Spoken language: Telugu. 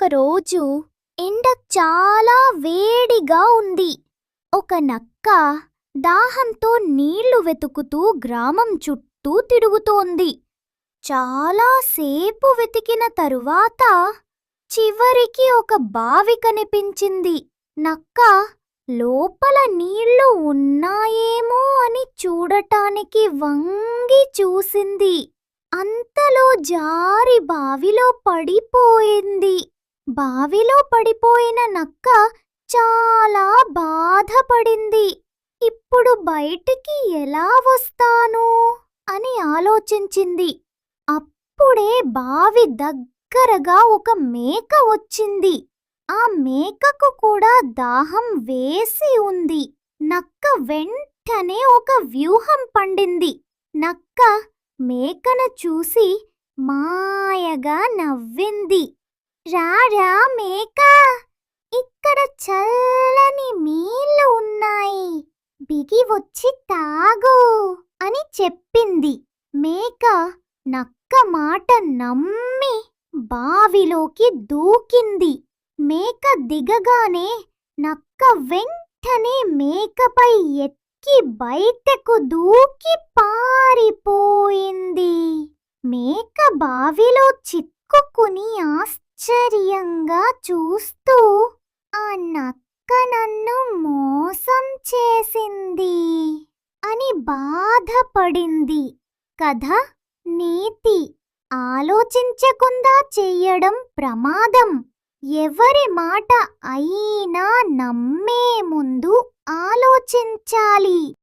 ఒకరోజు ఎండ చాలా వేడిగా ఉంది. ఒక నక్క దాహంతో నీళ్ళు వెతుకుతూ గ్రామం చుట్టూ తిరుగుతోంది. చాలాసేపు వెతికిన తరువాత చివరికి ఒక బావి కనిపించింది. నక్క లోపల నీళ్ళు ఉన్నాయేమో అని చూడటానికి వంగి చూసింది. అంతలో జారి బావిలో పడిపోయింది. బావిలో పడిపోయిన నక్క చాలా బాధపడింది. ఇప్పుడు బయటికి ఎలా వస్తాను? అని ఆలోచించింది. అప్పుడే బావి దగ్గరగా ఒక మేక వచ్చింది. ఆ మేకకు కూడా దాహం వేసి ఉంది. నక్క వెంటనే ఒక వ్యూహం పండింది. నక్క మేకను చూసి మాయగా నవ్వింది. రారా మేక. ఇక్కడ చల్లని నీళ్ళు ఉన్నాయి. బిగి వచ్చి తాగు అని చెప్పింది. మేక నక్క మాట నమ్మి బావిలోకి దూకింది. మేక దిగగానే నక్క వెంటనే మేకపై ఎక్కి బయటకు దూకి పారిపోయింది. మేక బావిలో చిక్కుకుని ఆస్తి ఆశ్చర్యంగా చూస్తూ ఆ నక్క నన్ను మోసం చేసింది అని బాధపడింది. కథ నీతి. ఆలోచించకుండా చెయ్యడం ప్రమాదం. ఎవరి మాట అయినా నమ్మే ముందు ఆలోచించాలి.